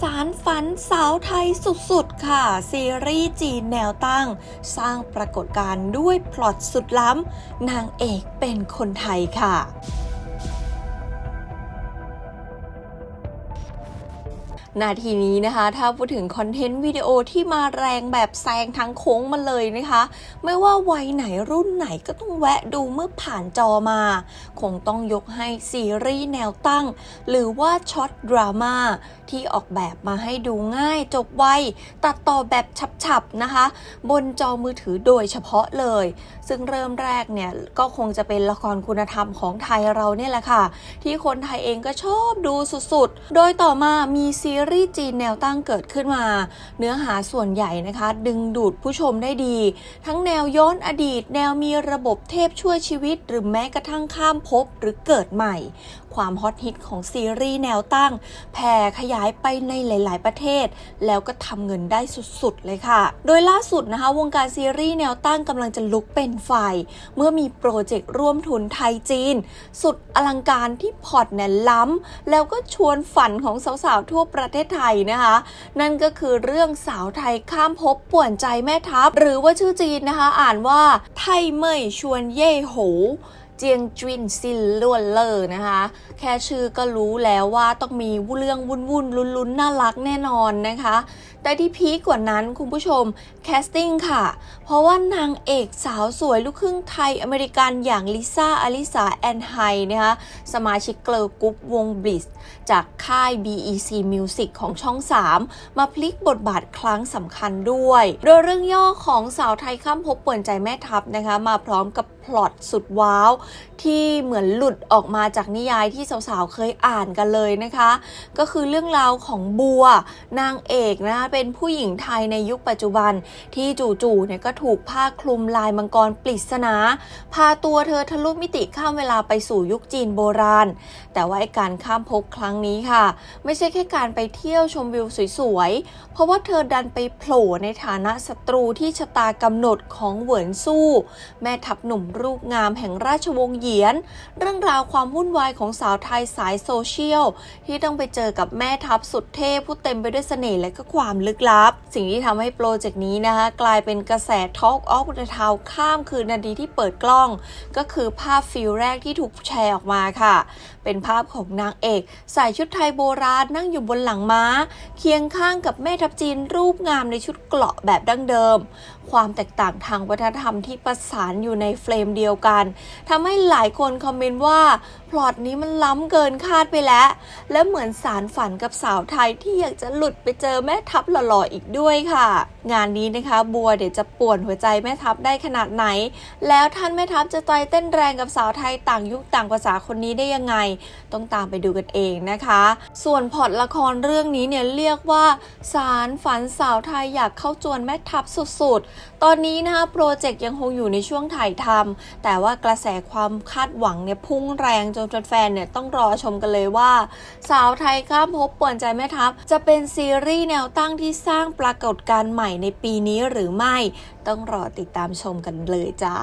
สารฝันสาวไทยสุดๆ ค่ะ ซีรีส์จีนแนวตั้ง สร้างปรากฏการณ์ด้วยพล็อตสุดล้ำ นางเอกเป็นคนไทยค่ะ นาทีนี้นะคะ ถ้าพูดถึงคอนเทนต์วิดีโอที่มาแรงแบบแซงทั้งโค้งมาเลยนะคะ ไม่ว่าวัยไหนรุ่นไหนก็ต้องแวะดูเมื่อผ่านจอมา คงต้องยกให้ซีรีส์แนวตั้ง หรือว่าช็อตดราม่าที่ออกแบบมาให้ดูง่ายจบไว ตัดต่อแบบฉับๆนะคะ บนจอมือถือโดยเฉพาะเลย ซึ่งเริ่มแรกเนี่ย ก็คงจะเป็นละครคุณธรรมของไทยเราเนี่ยแหละค่ะ ที่คนไทยเองก็ชอบดูสุดๆ โดยต่อมามีซีรีส์จีนแนวตั้งเกิดขึ้นมา เนื้อหาส่วนใหญ่นะคะ ดึงดูดผู้ชมได้ดี ทั้งแนวย้อนอดีต แนวมีระบบเทพช่วยชีวิต หรือแม้กระทั่งข้ามภพหรือเกิดใหม่ ความฮอตฮิตของซีรีส์แนวตั้งแผ่ขยายไปในหลาย ๆ ประเทศ แล้วก็ทำเงินได้สุด ๆ เลยค่ะ โดยล่าสุดนะคะ วงการซีรีส์แนวตั้งกำลังจะลุกเป็นไฟ เมื่อมีโปรเจกต์ร่วมทุนไทยจีน สุดอลังการที่พอร์ตเนี่ยล้ำแล้วก็ชวนฝันของสาว ๆ ทั่วประประเทศไทยนะคะ นั่นก็คือเรื่องสาวไทยข้ามภพป่วนใจแม่ทัพ หรือว่าชื่อจีนนะคะ อ่านว่าไทเมยชวนเย่โห เจียงจินซินล้วนเลอร์นะคะ แค่ชื่อก็รู้แล้วว่าต้องมีเรื่องวุ่นวุ่นลุ้นๆน่ารักแน่นอนนะคะ แต่ที่พีคกว่านั้นคุณผู้ชมแคสติ้งค่ะ เพราะว่านางเอกสาวสวยลูกครึ่งไทยอเมริกันอย่างลิซ่าอลิสาแอนไฮนะคะสมาชิกเกิร์ลกรุ๊ปวงบลิสจากค่าย BEC Music ของช่อง 3 มาพลิกบทบาทครั้งสำคัญด้วย โดยเรื่องย่อของสาวไทยข้ามภพป่วนใจแม่ทัพนะคะ มาพร้อมกับพล็อตสุดว้าวที่เหมือนหลุดออกมาจากนิยายที่สาวๆเคยอ่านกันเลยนะคะ ก็คือเรื่องราวของบัวนางเอกนะเป็นผู้หญิงไทยในยุคปัจจุบันที่จู่ๆเนี่ยก็ถูกผ้าคลุมลายมังกรปริศนาพาตัวเธอทะลุมิติข้ามเวลาไปสู่ยุคจีนโบราณ แต่ว่าไอการข้ามภพครั้งนี้ค่ะ ไม่ใช่แค่การไปเที่ยวชมวิวสวยๆ เพราะว่าเธอดันไปโผล่ในฐานะศัตรูที่ชะตากำหนดของเหวินสู้ แม่ทัพหนุ่มรูปงามแห่งราชวงเหยียน เรื่องราวความวุ่นวายของสาวไทยสายโซเชียล ที่ต้องไปเจอกับแม่ทัพสุดเท่ผู้เต็มไปด้วยเสน่ห์และก็ความลึกลับ สิ่งที่ทำให้โปรเจกต์นี้นะคะ กลายเป็นกระแส Talk of the Town ข้ามคืนนาทีที่เปิดกล้อง ก็คือภาพฟิลแรกที่ถูกแชร์ออกมาค่ะ เป็นภาพของนางเอกใส่ชุดไทยโบราณนั่งอยู่บนหลังม้า เคียงข้างกับแม่ทัพจีนรูปงามในชุดเกราะแบบดั้งเดิม ความแตกต่างทางวัฒนธรรมที่ประสานอยู่ในเฟรมเดียวกันทำให้หลายคนคอมเมนต์ว่าพล็อตนี้มันล้ำเกินคาดไปแล้ว และเหมือนสารฝันกับสาวไทยที่อยากจะหลุดไปเจอแม่ทัพหล่อๆอีกด้วยค่ะ งานนี้นะคะ บัวเดี๋ยวจะป่วนหัวใจแม่ทัพได้ขนาดไหน แล้วท่านแม่ทัพจะใจเต้นแรงกับสาวไทยต่างยุคต่างภาษาคนนี้ได้ยังไง ต้องตามไปดูกันเองนะคะ ส่วนพล็อตละครเรื่องนี้เนี่ยเรียกว่า สารฝันสาวไทยอยากเข้าจวนแม่ทัพสุดๆ ตอนนี้นะคะโปรเจกต์ยังคงอยู่ในช่วงถ่ายทำแต่ว่ากระแสความคาดหวังเนี่ยพุ่งแรงจนแฟนๆเนี่ยต้องรอชมกันเลยว่า สาวไทยข้ามภพป่วนใจแม่ทัพ จะเป็นซีรีส์แนวตั้งที่สร้างปรากฏการณ์ใหม่ในปีนี้หรือไม่ ต้องรอติดตามชมกันเลยจ้า